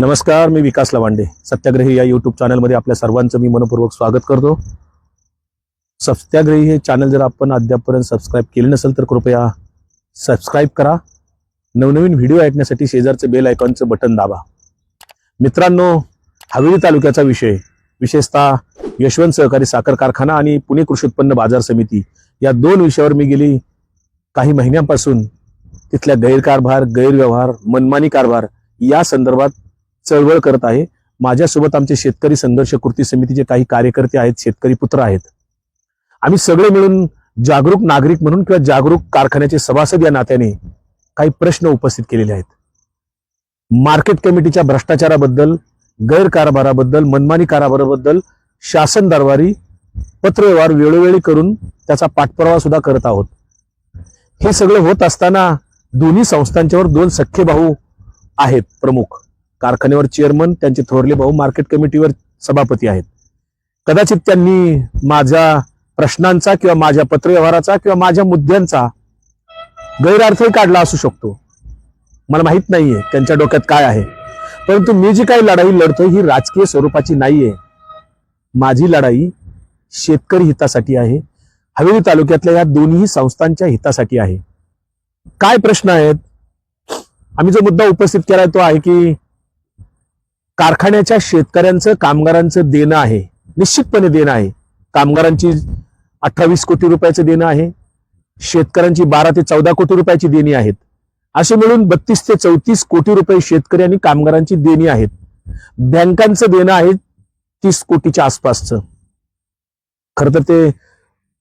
नमस्कार मी विकास लवांडे. सत्याग्रही या युट्यूब चॅनलमध्ये आपल्या सर्वांचं मी मनपूर्वक स्वागत करतो. सत्याग्रही हे चॅनल जर आपण अद्यापपर्यंत सबस्क्राईब केले नसेल तर कृपया सबस्क्राईब करा. नवनवीन व्हिडिओ ऐकण्यासाठी शेजारचं बेल आयकॉनचं बटन दाबा. मित्रांनो हवेली तालुक्याचा विषय विशेषतः यशवंत सहकारी साखर कारखाना आणि पुणे कृषी उत्पन्न बाजार समिती या दोन विषयावर मी गेली काही महिन्यांपासून. तिथल्या गैरकारभार गैरव्यवहार मनमानी कारभार या संदर्भात चळवळ करत आहे. माझ्यासोबत आमचे शेतकरी संघर्ष कृती समितीचे काही कार्यकर्ते आहेत शेतकरी पुत्र आहेत. आम्ही सगळे मिळून जागरूक नागरिक म्हणून किंवा जागरूक कारखान्याचे सभासद या नात्याने काही प्रश्न उपस्थित केलेले आहेत. मार्केट कमिटीच्या भ्रष्टाचाराबद्दल गैरकारभाराबद्दल मनमानी कारभाराबद्दल शासन दरबारी पत्रव्यवहार वेळोवेळी करून त्याचा पाठपुरावा सुद्धा करत आहोत. हे सगळं होत असताना दोन्ही संस्थांच्यावर दोन सख्खे भाऊ आहेत प्रमुख. कारखान्यावर चेअरमन त्यांचे थोरले भाऊ मार्केट कमिटीवर सभापती आहेत. कदाचित त्यांनी माझ्या प्रश्नांचा किंवा माझ्या पत्रव्यवहाराचा किंवा माझ्या मुद्द्यांचा गैरअर्थही काढला असू शकतो. मला माहीत नाहीये त्यांच्या डोक्यात काय आहे. परंतु मी जी काही लढाई लढतोय ही राजकीय स्वरूपाची नाहीये. माझी लढाई शेतकरी हितासाठी आहे. हवेली तालुक्यातल्या या दोन्ही संस्थांच्या हितासाठी आहे. काय प्रश्न आहेत? आम्ही जो मुद्दा उपस्थित केलाय तो आहे की कारखान्याच्या शेतकऱ्यांचं कामगारांचं देणं आहे. निश्चितपणे देणं आहे. कामगारांची अठ्ठावीस कोटी रुपयाचं देणं आहे. शेतकऱ्यांची बारा ते चौदा कोटी रुपयाची देणी आहेत. असे मिळून बत्तीस ते चौतीस कोटी रुपये शेतकरी आणि कामगारांची देणी आहेत. बँकांचं देणं आहे तीस कोटीच्या आसपासचं. खरं तर ते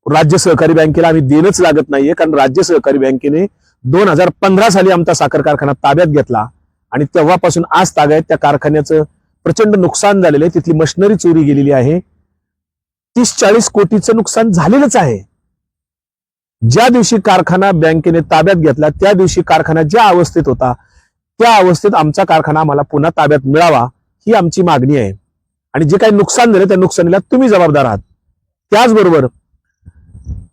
राज्य सहकारी बँकेला आम्ही देणंच लागत नाहीये कारण राज्य सहकारी बँकेने दोन हजार पंधरा साली आमचा साखर कारखाना ताब्यात घेतला. आणि तेव्हापासून आज तागायत त्या कारखान्याचं प्रचंड नुकसान झालेलं आहे. तिथली मशिनरी चोरी गेलेली आहे. तीस चाळीस कोटीचं नुकसान झालेलंच आहे. ज्या दिवशी कारखाना बँकेने ताब्यात घेतला त्या दिवशी कारखाना ज्या अवस्थेत होता त्या अवस्थेत आमचा कारखाना आम्हाला पुन्हा ताब्यात मिळावा ही आमची मागणी आहे. आणि जे काही नुकसान झालं त्या नुकसानीला तुम्ही जबाबदार आहात. त्याचबरोबर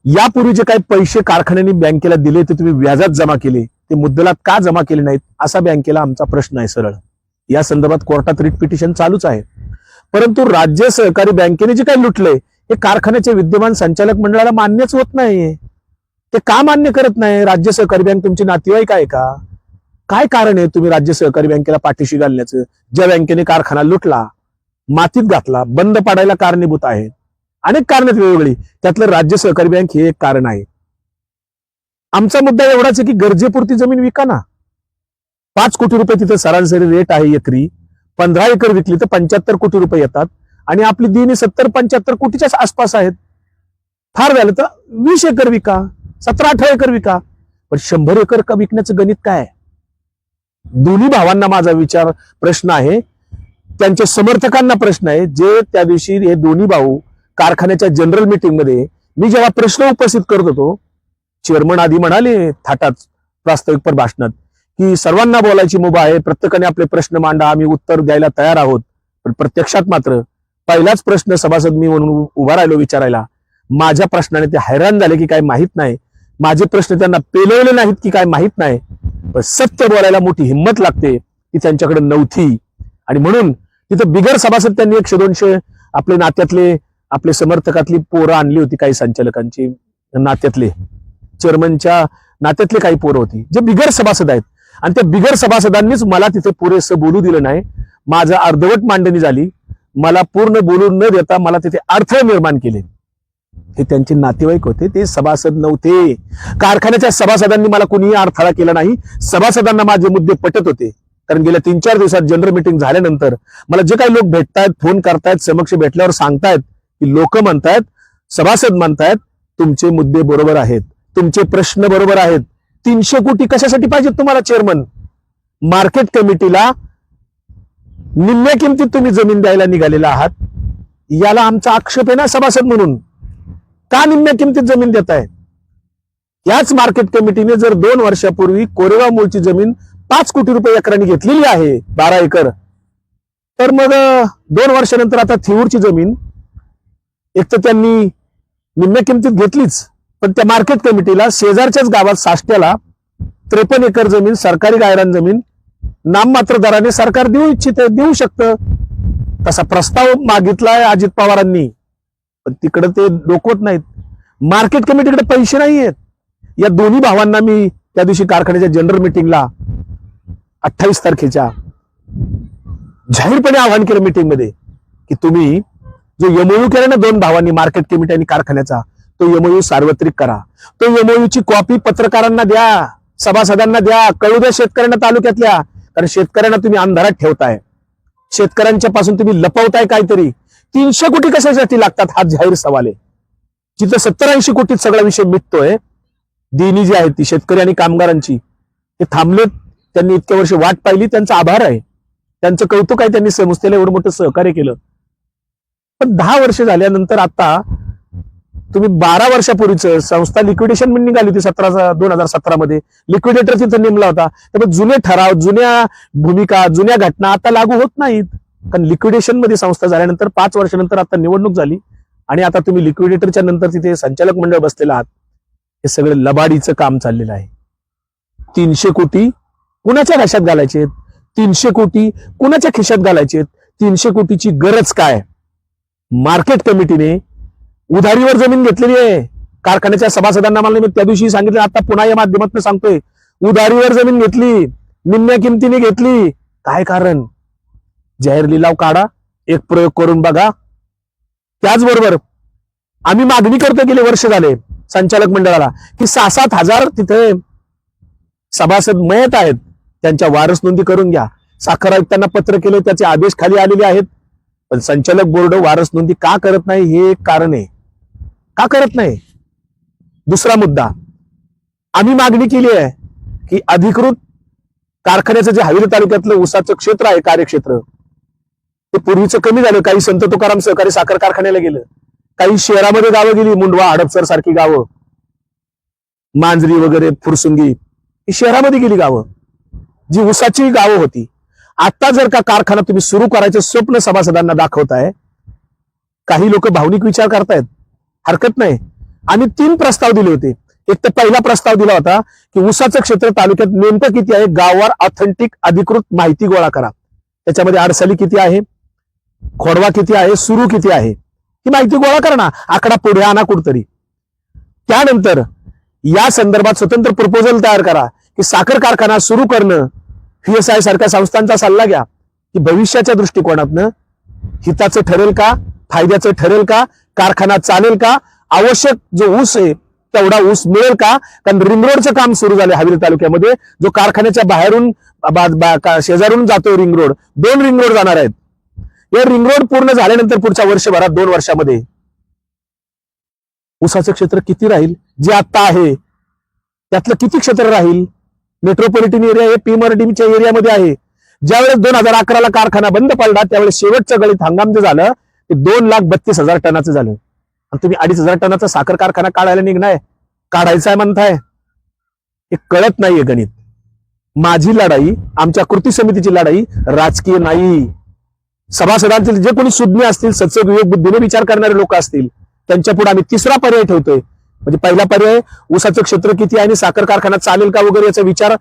यापूर्वी जे काही पैसे कारखान्याने बँकेला दिले ते तुम्ही व्याजात जमा केले. ते मुद्दलात का जमा केले नाहीत असा बँकेला आमचा प्रश्न आहे सरळ. या संदर्भात कोर्टात रिट पिटिशन चालूच आहे. परंतु राज्य सहकारी बँकेने जे काही लुटले हे कारखान्याचे विद्यमान संचालक मंडळाला मान्यच होत नाहीये. ते का मान्य करत नाही? राज्य सहकारी बँक तुमची नातेवाईक आहे का? काय कारण आहे तुम्ही राज्य सहकारी बँकेला पाठीशी घालण्याचं? ज्या बँकेने कारखाना लुटला मातीत घातला बंद पाडायला कारणीभूत आहे. अनेक कारण आहेत वेगवेगळी. त्यातलं राज्य सहकारी बँक हे एक कारण आहे. आमचा मुद्दा एवढाच आहे की गरजेपुरती जमीन विका ना. पाच कोटी रुपये तिथे सरासरी रेट आहे एकरी. पंधरा एकर विकली तर पंच्याहत्तर कोटी रुपये येतात. आणि आपली देणी सत्तर पंच्याहत्तर कोटीच्या आसपास आहेत. फार झालं तर वीस एकर विका सतरा अठरा एकर विका. पण शंभर एकर का विकण्याचं गणित काय आहे? दोन्ही भावांना माझा विचार प्रश्न आहे. त्यांच्या समर्थकांना प्रश्न आहे. जे त्या दिवशी हे दोन्ही भाऊ कारखान्याच्या जनरल मीटिंगमध्ये मी जेव्हा प्रश्न उपस्थित करत होतो चेअरमन आधी म्हणाले थाटात प्रास्ताविक भाषणात की सर्वांना बोलायची मुभा आहे प्रत्येकाने आपले प्रश्न मांडा आम्ही उत्तर द्यायला तयार आहोत. पण प्रत्यक्षात मात्र पहिलाच प्रश्न सभासद मी म्हणून उभा राहिलो विचारायला. माझ्या प्रश्नाने ते हैराण झाले की काय माहीत नाही. माझे प्रश्न त्यांना पेलवले नाहीत की काय माहीत नाही. पण सत्य बोलायला मोठी हिंमत लागते ती त्यांच्याकडे नव्हती. आणि म्हणून तिथं बिगर सभासद त्यांनी एकशे दोनशे आपले नात्यातले आपले समर्थकातली पोरं आणली होती काही संचालकांची नात्यातले. चेअरमनच्या नात्यातले काही पोरं होती जे बिगर सभासद आहेत. आणि त्या बिगर सभासदांनीच मला तिथे पुरेसं बोलू दिलं नाही. माझं अर्धवट मांडणी झाली. मला पूर्ण बोलू न देता मला तिथे अडथळे निर्माण केले. हे त्यांचे नातेवाईक होते ते सभासद नव्हते. कारखान्याच्या सभासदांनी मला कुणीही अडथळा केला नाही. सभासदांना माझे मुद्दे पटत होते. कारण गेल्या तीन चार दिवसात जनरल मिटिंग झाल्यानंतर मला जे काही लोक भेटतायत फोन करतायत समक्ष भेटल्यावर सांगतायत की लोक म्हणतायत सभासद म्हणतायत तुमचे मुद्दे बरोबर आहेत. तुमचे प्रश्न बरोबर आहेत. तीनशे कोटी कशासाठी पाहिजेत तुम्हाला चेअरमन मार्केट कमिटीला निम्म्या किमतीत तुम्ही जमीन द्यायला निघालेला आहात. याला आमचा आक्षेप आहे ना सभासद म्हणून. का निम्म्या किमतीत जमीन देताय? याच मार्केट कमिटीने जर दोन वर्षापूर्वी कोरेगाव मूळची जमीन पाच कोटी रुपये एकराने घेतलेली आहे बारा एकर तर मग दोन वर्षानंतर आता थिऊरची जमीन एक तर त्यांनी निम्म्या किमतीत घेतलीच. पण त्या मार्केट कमिटीला शेजारच्याच गावात साष्ट्याला त्रेपन्न एकर जमीन सरकारी गायरान जमीन नाममात्र दराने सरकार देऊ इच्छित देऊ शकतं. तसा प्रस्ताव मागितलाय अजित पवारांनी. पण तिकडे ते डोकवत नाहीत. मार्केट कमिटीकडे पैसे नाही आहेत या दोन्ही भावांना मी त्या दिवशी कारखान्याच्या जनरल मिटिंगला अठ्ठावीस तारखेच्या जाहीरपणे आव्हान केलं मीटिंगमध्ये की तुम्ही जो एमओयू केला ना दोन भावांनी मार्केट कमिटी आणि कारखान्याचा तो एमओयू सार्वत्रिक करा. तो एमओयूची ची कॉपी पत्रकारांना द्या सभासदांना द्या कळू द्या शेतकऱ्यांना तालुक्यातल्या. कारण शेतकऱ्यांना तुम्ही अंधारात ठेवताय. शेतकऱ्यांच्या पासून तुम्ही लपवताय काहीतरी. तीनशे कोटी कशासाठी लागतात? हा जाहीर सवाल आहे. जिथं सत्तर ऐंशी कोटीत सगळा विषय मिटतोय देणी जी आहेत ती शेतकरी आणि कामगारांची ते थांबलेत. त्यांनी इतक्या वर्ष वाट पाहिली त्यांचा आभार आहे. त्यांचं कौतुक आहे त्यांनी संस्थेला एवढं मोठं सहकार्य केलं. पण दहा वर्ष झाल्यानंतर आता तुम्ही बारा वर्षापूर्वीच संस्था लिक्विडेशन निघाली होती सतरा दोन हजार सतरा मध्ये लिक्विडेटर तिथं नेमला होता. तर जुने ठराव जुन्या भूमिका जुन्या घटना आता लागू होत नाहीत. कारण लिक्विडेशनमध्ये संस्था झाल्यानंतर पाच वर्षानंतर आता निवडणूक झाली. आणि आता तुम्ही लिक्विडेटरच्या नंतर तिथे संचालक मंडळ बसलेलं आहात. हे सगळं लबाडीचं काम चाललेलं आहे. तीनशे कोटी कुणाच्या घशात घालायचे तीनशे कोटी कुणाच्या खिशात घालायचे तीनशे कोटीची गरज काय? मार्केट कमिटीने उधारीवर जमीन घेतलेली आहे. कारखान्याच्या सभासदांना मला मी त्या दिवशी सांगितलं आता पुन्हा या माध्यमातून सांगतोय. उधारीवर जमीन घेतली निम्म्या किमतीने घेतली. काय कारण? जाहीर लिलाव काढा एक प्रयोग करून बघा. त्याचबरोबर आम्ही मागणी करतो गेले वर्ष झाले संचालक मंडळाला की सहा सात हजार तिथे सभासद मयत आहेत. त्यांच्या वारस नोंदी करून घ्या. साखर आयुक्तांना पत्र केले त्याचे आदेश खाली आलेले आहेत. पण संचालक बोर्ड वारस नोंदी का करत नाही हे एक कारण आहे. का करत नाही? दुसरा मुद्दा. आम्ही मागणी केली आहे की अधिकृत कारखान्याचं जे हवेली तालुक्यातलं ऊसाचं क्षेत्र आहे कार्यक्षेत्र ते पूर्वीचं कमी झालं. काही संत तुकाराम सहकारी साखर कारखान्याला गेलं. काही शहरामध्ये गावं गेली मुंडवा हडपसर सारखी गावं. मांजरी वगैरे फुरसुंगी ही शहरामध्ये गेली गावं. जी ऊसाची गावं होती. आता जर का कारखाना तुम्ही सुरू करायचं स्वप्न सभासदांना दाखवताय काही लोक भावनिक विचार करतायत. हरकत नाही. आम्ही तीन प्रस्ताव दिले होते. एक तर पहिला प्रस्ताव दिला होता की ऊसाचं क्षेत्र तालुक्यात नेमकं किती आहे? गावावर ऑथेंटिक अधिकृत माहिती गोळा करा. त्याच्यामध्ये अडसली किती आहे? खोडवा किती आहे? सुरू किती आहे? ही माहिती गोळा करा ना. आकडा पुढे आणा कुठतरी. त्यानंतर या संदर्भात स्वतंत्र प्रपोजल तयार करा की साखर कारखाना सुरू करणं पीएसआय सारख्या संस्थांचा सल्ला घ्या. की भविष्याच्या दृष्टिकोनातनं हिताचं ठरेल का? फायद्याचं ठरेल का? कारखाना चालेल का? आवश्यक जो ऊस आहे तेवढा ऊस मिळेल का? कारण रिंग रोडचं काम सुरू झालं हवेली तालुक्यामध्ये. जो कारखान्याच्या बाहेरून बा- बा- का- शेजारून जातो रिंग रोड दोन रिंग रोड जाणार आहेत. या रिंग रोड पूर्ण झाल्यानंतर पुढच्या वर्षभरात दोन वर्षामध्ये. ऊसाचं क्षेत्र किती राहील? जे आता आहे त्यातलं किती क्षेत्र राहील? मेट्रोपॉलिटन एरिया हे पीमरडीच्या एरियामध्ये आहे. ज्यावेळेस दोन हजार अकराला कारखाना बंद पडला त्यावेळेस शेवटच्या गळीत हंगाम जे झालं ते दोन लाख बत्तीस हजार टनाचं झालं. आणि तुम्ही अडीच हजार टनाचा साखर कारखाना काढायला निघणार काढायचा आहे म्हणताय. हे कळत नाहीये गणित. माझी लढाई आमच्या कृती समितीची लढाई राजकीय नाही. सभासदांचे जे कोणी सुज्ञ असतील सत्सग विवेक बुद्धीने विचार करणारे लोक असतील त्यांच्या पुढे आम्ही तिसरा पर्याय ठेवतोय. म्हणजे पहिला पर्याय ऊसाचं क्षेत्र किती आहे आणि साखर कारखाना चालेल का वगैरे याचा विचार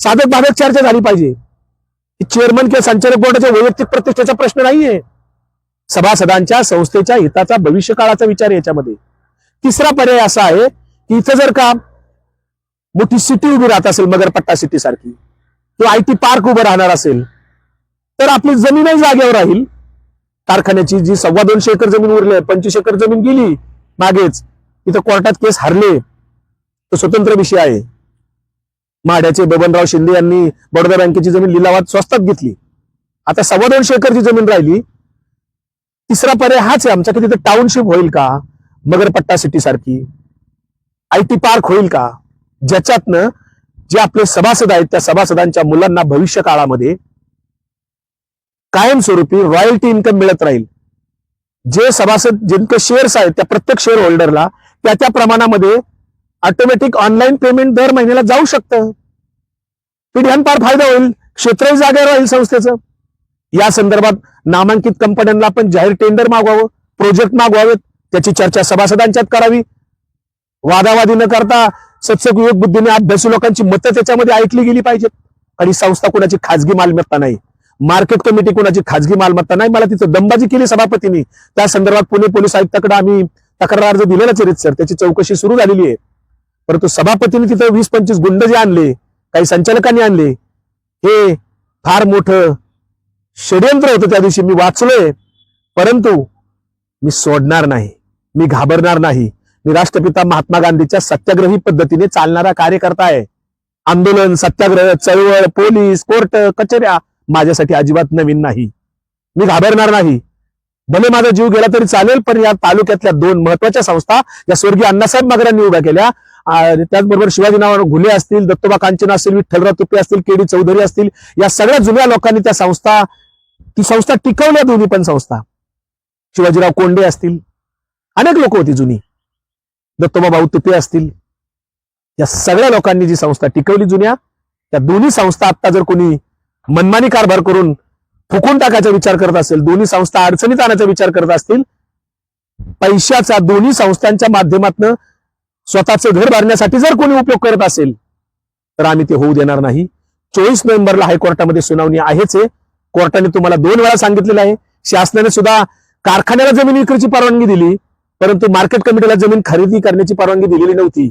साधक बाधक चर्चा झाली पाहिजे. चेअरमन किंवा संचालक बोर्डाच्या वैयक्तिक प्रतिष्ठेचा प्रश्न नाहीये. सभासदांच्या संस्थेच्या हिताचा भविष्य काळाचा विचार याच्यामध्ये. तिसरा पर्याय असा आहे की इथं जर का मोठी सिटी उभी राहत असेल मगरपट्टा सिटी सारखी किंवा आय टी पार्क उभं राहणार असेल तर आपली जमीनही जागेवर राहील. कारखान्याची जी सव्वा दोनशे एकर जमीन उरली आहे पंचवीस एकर जमीन गेली मागेच इथं कोर्टात केस हरले तो स्वतंत्र विषय आहे. माड्याचे बबनराव शिंदे यांनी बडोदा बँकेची जमीन लिलावात स्वस्तात घेतली. आता सव्वा दोनशे एकरची जमीन राहिली तिसरा पर्याय हाच आहे आमचा की तिथे टाउनशिप होईल का? मगरपट्टा सिटी सारखी. आय टी पार्क होईल का? ज्याच्यातनं जे आपले सभासद आहेत त्या सभासदांच्या मुलांना भविष्य काळामध्ये कायमस्वरूपी रॉयल्टी इन्कम मिळत राहील. जे सभासद जितके शेअर्स आहेत त्या प्रत्येक शेअर होल्डरला त्या त्या प्रमाणामध्ये ऑटोमॅटिक ऑनलाईन पेमेंट दर महिन्याला जाऊ शकतं. पिढ्यान फार फायदा होईल. क्षेत्रही जागेवर राहील संस्थेचं. या संदर्भात नामांकित कंपन्यांना आपण जाहीर टेंडर मागवावं प्रोजेक्ट मागवावेत. त्याची चर्चा सभासदांच्यात करावी. वादावादी न करता सत्सग विवेक बुद्धीने अभ्यासू लोकांची मतं त्याच्यामध्ये ऐकली गेली पाहिजेत. आणि संस्था कुणाची खाजगी मालमत्ता नाही. मार्केट कमिटी कुणाची खाजगी मालमत्ता नाही. मला तिथं दंबाजी केली सभापतींनी. त्या संदर्भात पुणे पोलीस आयुक्ताकडे आम्ही तक्रार अर्ज दिलेला चरित सर. त्याची चौकशी सुरू झालेली आहे. परंतु सभापतींनी तिथं वीस पंचवीस गुंड जे आणले काही संचालकांनी आणले हे फार मोठं षडयंत्र होतं त्या दिवशी. मी वाचलोय परंतु मी सोडणार नाही. मी घाबरणार नाही. मी राष्ट्रपिता महात्मा गांधीच्या सत्याग्रही पद्धतीने चालणारा कार्यकर्ता आहे. आंदोलन सत्याग्रह चळवळ पोलीस कोर्ट कचऱ्या माझ्यासाठी अजिबात नवीन नाही. मी घाबरणार नाही. भले माझा जीव गेला तरी चालेल पण या तालुक्यातल्या दोन महत्त्वाच्या संस्था या स्वर्गीय अण्णासाहेब मगरांनी उभ्या केल्या. त्याचबरोबर शिवाजीराव घुले असतील दत्तोबा कांचन असतील विठ्ठलराव तुपे असतील केडी चौधरी असतील या सगळ्या जुन्या लोकांनी त्या संस्था ती संस्था टिकवल्या दोन्ही पण संस्था. शिवाजीराव कोंडे असतील अनेक लोक होती जुनी. दत्तोबा भाऊ तुपे असतील. या सगळ्या लोकांनी जी संस्था टिकवली जुन्या त्या दोन्ही संस्था आता जर कोणी मनमानी कारभार करून फुकून टाकायचा विचार करत असेल दोन्ही संस्था अडचणीत आणायचा विचार करत असतील पैशाचा दोन्ही संस्थांच्या माध्यमातून स्वतःचं घर भरण्यासाठी जर कोणी उपयोग करत असेल तर आम्ही ते होऊ देणार नाही. चोवीस नोव्हेंबरला हायकोर्टामध्ये सुनावणी आहेच आहे. कोर्टाने तुम्हाला दोन वेळा सांगितलेलं आहे. शासनाने सुद्धा कारखान्याला जमीन विक्रीची परवानगी दिली परंतु मार्केट कमिटीला जमीन खरेदी करण्याची परवानगी दिलेली नव्हती.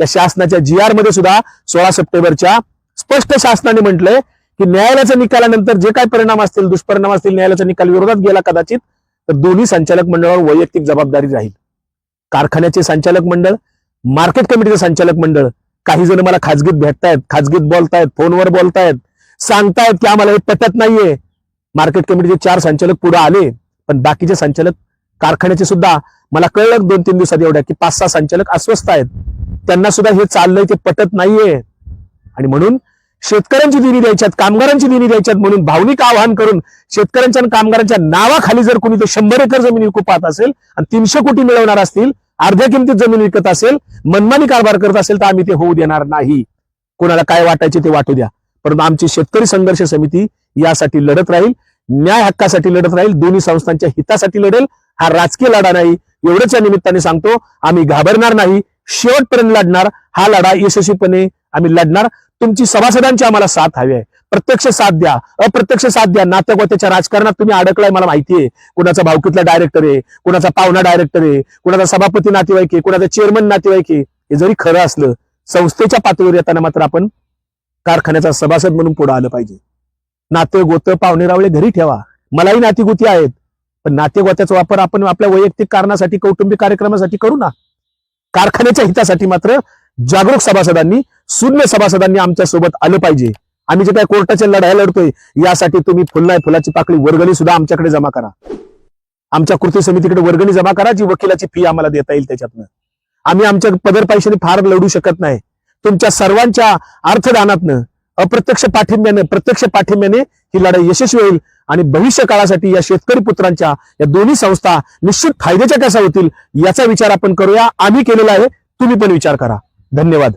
त्या शासनाच्या जी आरमध्ये सुद्धा सोळा सप्टेंबरच्या स्पष्ट शासनाने म्हटलंय की न्यायालयाच्या निकालानंतर जे काही परिणाम असतील दुष्परिणाम असतील न्यायालयाचा निकाल विरोधात गेला कदाचित तर दोन्ही संचालक मंडळावर वैयक्तिक जबाबदारी राहील. कारखान्याचे संचालक मंडळ मार्केट कमिटीचे संचालक मंडळ काही जण मला खाजगीत भेटतायत खाजगीत बोलतायत फोनवर बोलतायत सांगतायत की आम्हाला हे पटत नाहीये. मार्केट कमिटीचे चार संचालक पुढे आले पण बाकीचे संचालक कारखान्याचे सुद्धा मला कळलं दोन तीन दिवसात एवढ्या की पाच सहा संचालक अस्वस्थ आहेत. त्यांना सुद्धा हे चाललंय ते पटत नाहीये. आणि म्हणून शेतकऱ्यांची दिनी द्यायच्यात कामगारांची दिनी द्यायच्यात म्हणून भावनिक आवाहन करून शेतकऱ्यांच्या आणि कामगारांच्या नावाखाली जर कोणी तो शंभर एकर जमीन विकू पाहत असेल आणि तीनशे कोटी मिळवणार असतील अर्ध्या किमतीत जमीन विकत असेल मनमानी कारभार करत असेल तर आम्ही ते होऊ देणार नाही. कोणाला काय वाटायचे ते वाटू द्या. परंतु आमची शेतकरी संघर्ष समिती यासाठी लढत राहील न्याय हक्कासाठी लढत राहील दोन्ही संस्थांच्या हितासाठी लढेल. हा राजकीय लढा नाही. एवढंच या निमित्ताने सांगतो आम्ही घाबरणार नाही. शेवटपर्यंत लढणार. हा लढा यशस्वीपणे आम्ही लढणार. तुमची सभासदांची आम्हाला साथ हवी आहे. प्रत्यक्ष साथ द्या अप्रत्यक्ष साथ द्या. नात्यागोत्याच्या राजकारणात तुम्ही अडकलाय मला माहिती आहे. कुणाचा भावकीतला डायरेक्टर आहे कुणाचा पाहुणा डायरेक्टर आहे कुणाचा सभापती नातेवाईक आहे कुणाचा चेअरमन नातेवाईक आहे. हे जरी खरं असलं संस्थेच्या पातळीवर येताना मात्र आपण कारखान्याचा सभासद म्हणून पुढे आलं पाहिजे. नाते गोत पाहुणे रावळे घरी ठेवा. मलाही नातेगुती आहेत. पण नातेगोत्याचा वापर आपण आपल्या वैयक्तिक कारणासाठी कौटुंबिक कार्यक्रमासाठी करू ना. कारखान्याच्या हितासाठी मात्र जागरूक सभासदांनी शून्य सभासदांनी आमच्यासोबत आलं पाहिजे. आम्ही जे काय कोर्टाच्या लढाई लढतोय यासाठी तुम्ही फुलनाय फुलाची पाकळी वर्गणी सुद्धा आमच्याकडे जमा करा. आमच्या कृती समितीकडे वर्गणी जमा करा जी वकिलाची फी आम्हाला देता येईल त्याच्यातनं. आम्ही आमच्या पदर पैशाने फार लढू शकत नाही. तुमच्या सर्वांच्या अर्थदानातनं अप्रत्यक्ष पाठिंब्यानं प्रत्यक्ष पाठिंब्याने ही लढाई यशस्वी होईल आणि भविष्य काळासाठी या शेतकरी पुत्रांच्या या दोन्ही संस्था निश्चित फायद्याच्या कशा होतील याचा विचार आपण करूया. आम्ही केलेला आहे तुम्ही पण विचार करा. धन्यवाद.